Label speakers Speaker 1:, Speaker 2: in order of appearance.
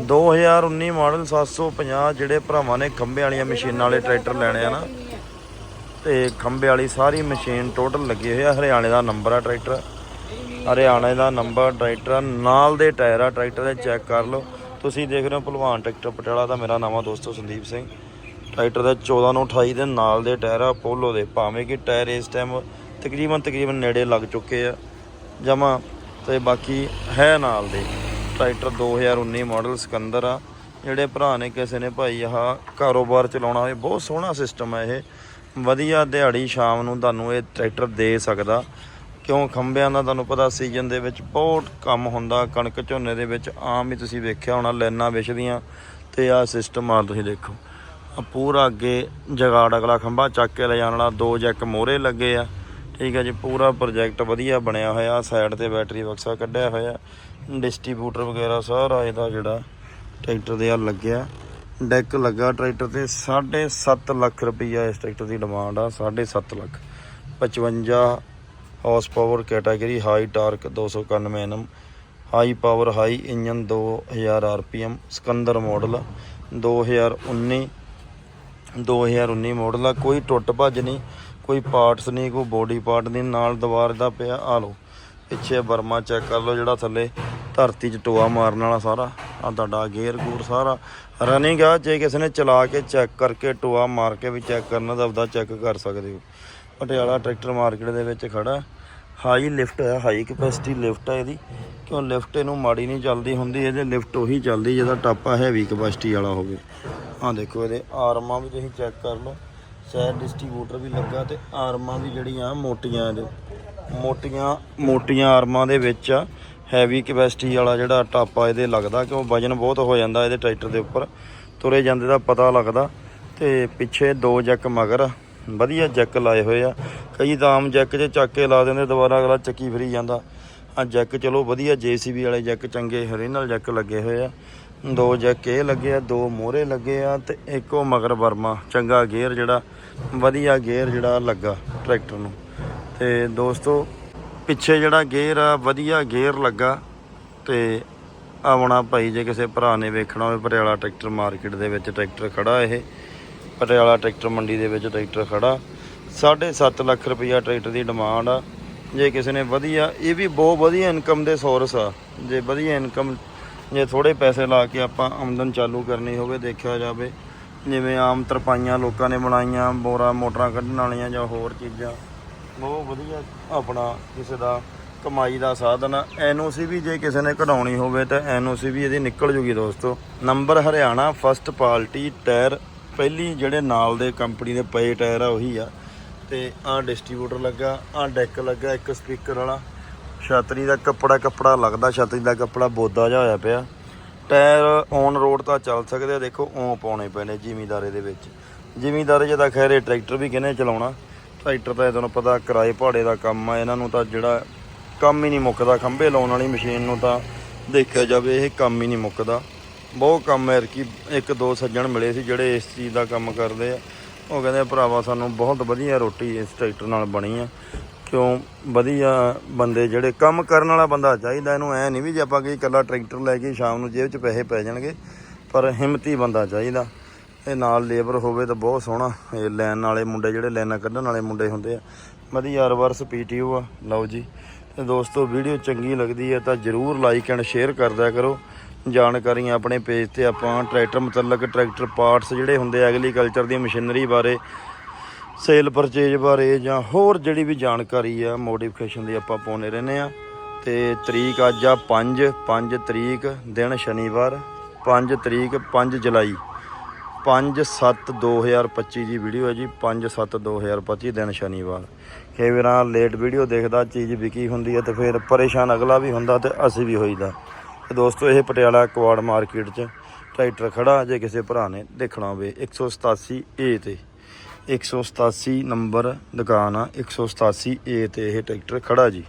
Speaker 1: 2019 model 750 ਜਿਹੜੇ ਭਰਾਵਾਂ ਨੇ ਖੰਭੇ ਵਾਲੀਆਂ ਮਸ਼ੀਨਾਂ ਵਾਲੇ ਟਰੈਕਟਰ ਲੈਣੇ ਆ ਨਾ ਤੇ ਖੰਭੇ ਵਾਲੀ ਸਾਰੀ ਮਸ਼ੀਨ ਟੋਟਲ ਲੱਗੀ ਹੋਈ ਆ। ਹਰਿਆਣੇ ਦਾ ਨੰਬਰ ਆ ਟਰੈਕਟਰ। ਹਰਿਆਣੇ ਦਾ ਨੰਬਰ ਟਰੈਕਟਰ ਆ, ਨਾਲ ਦੇ ਟਾਇਰ ਆ ਟਰੈਕਟਰ ਦੇ ਚੈੱਕ ਕਰ ਲਓ। ਤੁਸੀਂ ਦੇਖ ਰਹੇ ਹੋ ਭਲਵਾਨ ਟਰੈਕਟਰ ਪਟਿਆਲਾ ਦਾ। ਮੇਰਾ ਨਾਮ ਆ ਦੋਸਤੋ ਸੰਦੀਪ ਸਿੰਘ। ਟਰੈਕਟਰ ਦਾ 14 ਨੂੰ 28 ਦੇ ਨਾਲ ਦੇ ਟਾਇਰ ਆ ਪੋਲੋ ਦੇ। ਭਾਵੇਂ ਕਿ ਟਾਇਰ ਇਸ ਟਾਈਮ ਤਕਰੀਬਨ ਤਕਰੀਬਨ ਨੇੜੇ ਲੱਗ ਚੁੱਕੇ ਆ। ਜਮਾ। ਤੇ ਬਾਕੀ ਹੈ ਨਾਲ ਦੇ। ਟਰੈਕਟਰ 2019 ਮਾਡਲ ਸਿਕੰਦਰ ਆ। ਜਿਹੜੇ ਭਰਾ ਨੇ ਕਿਸੇ ਨੇ ਭਾਈ ਆਹ ਕਾਰੋਬਾਰ ਚਲਾਉਣਾ ਹੋਵੇ ਬਹੁਤ ਸੋਹਣਾ ਸਿਸਟਮ ਹੈ ਇਹ। ਵਧੀਆ ਦਿਹਾੜੀ ਸ਼ਾਮ ਨੂੰ ਤੁਹਾਨੂੰ ਇਹ ਟਰੈਕਟਰ ਦੇ ਸਕਦਾ। ਕਿਉਂ ਖੰਭਿਆਂ ਦਾ ਤੁਹਾਨੂੰ ਪਤਾ ਸੀਜ਼ਨ ਦੇ ਵਿੱਚ ਬਹੁਤ ਕੰਮ ਹੁੰਦਾ, ਕਣਕ ਝੋਨੇ ਦੇ ਵਿੱਚ ਆਮ ਹੀ ਤੁਸੀਂ ਵੇਖਿਆ ਹੋਣਾ ਲੈਣਾ ਵਿਛਦੀਆਂ ਤੇ ਆਹ ਸਿਸਟਮ ਆ ਤੁਸੀਂ ਦੇਖੋ। ਆ ਪੂਰਾ ਅੱਗੇ ਜਗਾੜ ਅਗਲਾ ਖੰਭਾ ਚੱਕ ਕੇ ਲੈ ਜਾਣ ਵਾਲਾ, ਦੋ ਜੈਕ ਮੋਹਰੇ ਲੱਗੇ ਆ। ਠੀਕ ਹੈ ਜੀ, ਪੂਰਾ ਪ੍ਰੋਜੈਕਟ ਵਧੀਆ ਬਣਿਆ ਹੋਇਆ ਸਾਈਡ ਤੇ ਬੈਟਰੀ ਬਕਸਾ ਕੱਢਿਆ ਹੋਇਆ ਡਿਸਟ੍ਰੀਬਿਊਟਰ ਵਗੈਰਾ ਸਾਰਾ ਇਹਦਾ ਜਿਹੜਾ ਟਰੈਕਟਰ ਦੇ ਆ ਲੱਗਿਆ। ਡੈਕ ਲੱਗਾ ਟਰੈਕਟਰ ਤੇ 7.5 ਲੱਖ ਰੁਪਈਆ ਇਸ ਟਰੈਕਟਰ ਦੀ ਡਿਮਾਂਡ ਆ 7.5 lakh. 55 horse power category high torque 291 NM high power high engine 2000 RPM Sikandar model 2019 2019 model ਆ, ਕੋਈ ਟੁੱਟ ਭੱਜ ਨਹੀਂ। ਕੋਈ ਪਾਰਟਸ ਨਹੀਂ, ਕੋਈ ਬੋਡੀ ਪਾਰਟ ਨਹੀਂ, ਨਾਲ ਦੀਵਾਰ ਦਾ ਪਿਆ, ਆ ਲਓ। ਪਿੱਛੇ ਬਰਮਾ ਚੈੱਕ ਕਰ ਲਓ ਜਿਹੜਾ ਥੱਲੇ ਧਰਤੀ 'ਚ ਟੋਆ ਮਾਰਨ ਵਾਲਾ ਸਾਰਾ ਆ ਤੁਹਾਡਾ ਗੇਅਰ ਗੂਰ ਸਾਰਾ। ਰਨਿੰਗ ਆ, ਜੇ ਕਿਸੇ ਨੇ ਚਲਾ ਕੇ ਚੈੱਕ ਕਰਕੇ ਟੋਆ ਮਾਰ ਕੇ ਵੀ ਚੈੱਕ ਕਰਨਾ ਤਾਂ ਆਪਦਾ ਚੈੱਕ ਕਰ ਸਕਦੇ ਹੋ। ਪਟਿਆਲਾ ਟਰੈਕਟਰ ਮਾਰਕੀਟ ਦੇ ਵਿੱਚ ਖੜਾ। ਹਾਈ ਲਿਫਟ ਹੈ ਹਾਈ ਕਪੈਸਿਟੀ ਲਿਫਟ ਹੈ ਇਹਦੀ। ਕਿਉਂ ਲਿਫਟ ਇਹਨੂੰ ਮਾੜੀ ਨਹੀਂ ਚੱਲਦੀ ਹੁੰਦੀ, ਇਹਦੇ ਲਿਫਟ ਉਹੀ ਚੱਲਦੀ ਜਿਹਦਾ ਟਾਪਾ ਹੈਵੀ ਕਪੈਸਿਟੀ ਵਾਲਾ ਹੋਵੇ। ਆਹ ਦੇਖੋ ਇਹਦੇ ਆਰਮਾਂ ਵੀ ਤੁਸੀਂ ਚੈੱਕ ਕਰ ਲਓ। ਸਾਈਡ ਡਿਸਟ੍ਰੀਬਿਊਟਰ ਵੀ ਲੱਗਾ ਤੇ ਆਰਮਾਂ ਵੀ ਜਿਹੜੀਆਂ ਮੋਟੀਆਂ ਇਹਦੇ ਮੋਟੀਆਂ ਮੋਟੀਆਂ ਆਰਮਾਂ ਦੇ ਵਿੱਚ ਹੈਵੀ ਕਪੈਸਿਟੀ ਵਾਲਾ ਜਿਹੜਾ ਟਾਪਾ ਇਹਦੇ ਲੱਗਦਾ ਕਿਉਂ ਵਜਨ ਬਹੁਤ ਹੋ ਜਾਂਦਾ ਇਹਦੇ ਟਰੈਕਟਰ ਦੇ ਉੱਪਰ। ਤੁਰੇ ਜਾਂਦੇ ਦਾ ਪਤਾ ਲੱਗਦਾ ਤੇ ਪਿੱਛੇ ਦੋ ਜੈਕ ਮਗਰ ਵਧੀਆ ਜੈਕ ਲਾਏ ਹੋਏ ਆ। ਕਈ ਤਾਂ ਆਮ ਜੈਕ 'ਚ ਚੱਕ ਕੇ ਲਾ ਦਿੰਦੇ ਦੁਬਾਰਾ ਅਗਲਾ ਚੱਕੀ ਫਰੀ ਜਾਂਦਾ। ਆ ਜੈਕ ਚਲੋ ਵਧੀਆ ਜੀਸੀਬੀ ਵਾਲੇ ਜੈਕ ਚੰਗੇ ਹਰੀਨਲ ਜੈਕ ਲੱਗੇ ਹੋਏ ਆ। ਦੋ ਜੈਕ ਇਹ ਲੱਗੇ ਆ, ਦੋ ਮੋਹਰੇ ਲੱਗੇ ਆ ਤੇ ਇੱਕ ਉਹ ਮਗਰ ਵਰਮਾ, ਚੰਗਾ ਗੇਅਰ ਜਿਹੜਾ, ਵਧੀਆ ਗੇਅਰ ਜਿਹੜਾ ਲੱਗਾ ਟਰੈਕਟਰ ਨੂੰ। ਤੇ ਦੋਸਤੋ, ਪਿੱਛੇ ਜਿਹੜਾ ਗੇਅਰ ਆ, ਵਧੀਆ ਗੇਅਰ ਲੱਗਾ ਤੇ ਆਉਣਾ ਭਾਈ ਜੇ ਕਿਸੇ ਭਰਾ ਨੇ ਵੇਖਣਾ ਹੋਵੇ, ਪਟਿਆਲਾ ਟਰੈਕਟਰ ਮਾਰਕੀਟ ਦੇ ਵਿੱਚ ਟਰੈਕਟਰ ਖੜਾ ਇਹ। ਪਟਿਆਲਾ ਟਰੈਕਟਰ ਮੰਡੀ ਦੇ ਵਿੱਚ ਟਰੈਕਟਰ ਖੜਾ। 7.5 ਲੱਖ ਰੁਪਈਆ ਟਰੈਕਟਰ ਦੀ ਡਿਮਾਂਡ ਆ। ਜੇ ਕਿਸੇ ਨੇ ਵਧੀਆ, ਇਹ ਵੀ ਬਹੁਤ ਵਧੀਆ ਇਨਕਮ ਦੇ ਸੋਰਸ ਆ। ਜੇ ਵਧੀਆ ਇਨਕਮ ਜੇ ਥੋੜੇ ਪੈਸੇ ਲਾ ਕੇ ਆਪਾਂ ਆਮਦਨ ਚਾਲੂ ਕਰਨੀ ਹੋਵੇ, ਦੇਖਿਆ ਜਾਵੇ, ਜਿਵੇਂ ਆਮ ਤਰਪਾਈਆਂ ਲੋਕਾਂ ਨੇ ਬਣਾਈਆਂ, ਬੋਰਾ ਮੋਟਰਾਂ ਕੱਢਣ ਵਾਲੀਆਂ ਜਾਂ ਹੋਰ ਚੀਜ਼ਾਂ, ਬਹੁਤ ਵਧੀਆ ਆਪਣਾ ਕਿਸੇ ਦਾ ਕਮਾਈ ਦਾ ਸਾਧਨ ਆ। ਐਨਓਸੀ ਵੀ ਜੇ ਕਿਸੇ ਨੇ ਕਢਾਉਣੀ ਹੋਵੇ ਤਾਂ ਐਨਓਸੀ ਵੀ ਇਹਦੀ ਨਿਕਲ ਜੂਗੀ ਦੋਸਤੋ। Number Haryana, first party tyre, ਪਹਿਲੀ ਜਿਹੜੇ ਨਾਲ ਦੇ ਕੰਪਨੀ ਦੇ ਪਏ ਟਾਇਰ ਆ, ਉਹੀ ਆ। ਤੇ ਆਹ ਡਿਸਟ੍ਰੀਬਿਊਟਰ ਲੱਗਾ, ਆਹ ਡੈਕ ਲੱਗਾ, ਇੱਕ ਸਪੀਕਰ ਵਾਲਾ। ਛਤਰੀ ਦਾ ਕੱਪੜਾ ਕੱਪੜਾ ਲੱਗਦਾ, ਛਤਰੀ ਦਾ ਕੱਪੜਾ ਬੋਦਾ ਜਿਹਾ ਹੋਇਆ ਪਿਆ। ਟਾਇਰ ਔਨ ਰੋਡ ਤਾਂ ਚੱਲ ਸਕਦੇ ਆ, ਦੇਖੋ ਓਂ ਪਾਉਣੇ ਪੈਣੇ ਜ਼ਿਮੀਦਾਰੇ ਦੇ ਵਿੱਚ। ਜ਼ਿਮੀਦਾਰੇ ਜਿਹਦਾ ਖੈਰ ਇਹ ਟਰੈਕਟਰ ਵੀ ਕਿਹਨੇ ਚਲਾਉਣਾ? ਟਰੈਕਟਰ ਤਾਂ ਇਹ ਤੁਹਾਨੂੰ ਪਤਾ ਕਿਰਾਏ ਭਾੜੇ ਦਾ ਕੰਮ ਆ, ਇਹਨਾਂ ਨੂੰ ਤਾਂ ਜਿਹੜਾ ਕੰਮ ਹੀ ਨਹੀਂ ਮੁੱਕਦਾ, ਖੰਭੇ ਲਾਉਣ ਵਾਲੀ ਮਸ਼ੀਨ ਨੂੰ ਤਾਂ ਦੇਖਿਆ ਜਾਵੇ, ਇਹ ਕੰਮ ਹੀ ਨਹੀਂ ਮੁੱਕਦਾ। ਬਹੁਤ ਕੰਮ ਹੈ ਕਿ ਇੱਕ ਦੋ ਸੱਜਣ ਮਿਲੇ ਸੀ ਜਿਹੜੇ ਇਸ ਚੀਜ਼ ਦਾ ਕੰਮ ਕਰਦੇ ਆ। ਉਹ ਕਹਿੰਦੇ ਭਰਾਵਾ, ਸਾਨੂੰ ਬਹੁਤ ਵਧੀਆ ਰੋਟੀ ਇਸ ਟਰੈਕਟਰ ਨਾਲ ਬਣੀ ਆ। ਕਿਉਂ ਵਧੀਆ ਬੰਦੇ ਜਿਹੜੇ ਕੰਮ ਕਰਨ ਵਾਲਾ ਬੰਦਾ ਚਾਹੀਦਾ, ਇਹਨੂੰ ਐ ਨਹੀਂ ਵੀ ਜੇ ਆਪਾਂ ਕੋਈ ਇਕੱਲਾ ਟਰੈਕਟਰ ਲੈ ਕੇ ਸ਼ਾਮ ਨੂੰ ਜੇਬ 'ਚ ਪੈਸੇ ਪੈ ਜਾਣਗੇ, ਪਰ ਹਿੰਮਤੀ ਬੰਦਾ ਚਾਹੀਦਾ। ਇਹ ਨਾਲ ਲੇਬਰ ਹੋਵੇ ਤਾਂ ਬਹੁਤ ਸੋਹਣਾ। ਇਹ ਲੈਣ ਵਾਲੇ ਮੁੰਡੇ ਜਿਹੜੇ ਲਾਈਨਾਂ ਕੱਢਣ ਵਾਲੇ ਮੁੰਡੇ ਹੁੰਦੇ ਆ, ਵਧੀਆ ਰਿਵਰਸ ਪੀਟੀਓ ਆ ਲਓ ਜੀ, ਤੇ ਦੋਸਤੋ ਵੀਡੀਓ ਚੰਗੀ ਲੱਗਦੀ ਹੈ ਤਾਂ ਜਰੂਰ ਲਾਈਕ ਐਂਡ ਸ਼ੇਅਰ ਕਰਦਿਆ ਕਰੋ। ਜਾਣਕਾਰੀਆਂ ਆਪਣੇ ਪੇਜ ਤੇ ਆਪਾਂ ਟਰੈਕਟਰ ਮੁਤਲਕ ਟਰੈਕਟਰ ਪਾਰਟਸ ਜਿਹੜੇ ਹੁੰਦੇ ਐਗਰੀਕਲਚਰ ਦੀ ਮਸ਼ੀਨਰੀ ਬਾਰੇ ਸੇਲ ਪਰਚੇਜ ਬਾਰੇ ਜਾਂ ਹੋਰ ਜਿਹੜੀ ਵੀ ਜਾਣਕਾਰੀ ਆ ਮੋਡੀਫਿਕੇਸ਼ਨ ਦੀ ਆਪਾਂ ਪਾਉਨੇ ਰਹਿੰਦੇ ਆ। ਤੇ ਤਰੀਕ ਅੱਜ ਆ 5 5 ਤਰੀਕ ਦਿਨ ਸ਼ਨੀਵਾਰ 5 ਤਰੀਕ 5 ਜੁਲਾਈ। 5 7 2025 ਦੀ ਵੀਡੀਓ ਹੈ ਜੀ 5 7 2025 ਦਿਨ ਸ਼ਨੀਵਾਰ। ਕਈ ਵਾਰਾਂ ਲੇਟ ਵੀਡੀਓ ਦੇਖਦਾ, ਚੀਜ਼ ਵਿਕੀ ਹੁੰਦੀ ਹੈ ਤੇ ਫਿਰ ਪਰੇਸ਼ਾਨ ਅਗਲਾ ਵੀ ਹੁੰਦਾ ਤੇ ਅਸੀਂ ਵੀ ਹੋਈਦਾ। ਤੇ ਦੋਸਤੋ, ਇਹ ਪਟਿਆਲਾ ਕੁਆੜ ਮਾਰਕੀਟ 'ਚ ਟਰੈਕਟਰ ਖੜਾ, ਜੇ ਕਿਸੇ ਭਰਾ ਨੇ ਦੇਖਣਾ ਹੋਵੇ 187 ਏ ਤੇ। 187 ਨੰਬਰ ਦੁਕਾਨ ਆ 187 ਏ ਤੇ ਇਹ ਟਰੈਕਟਰ ਖੜਾ ਜੀ।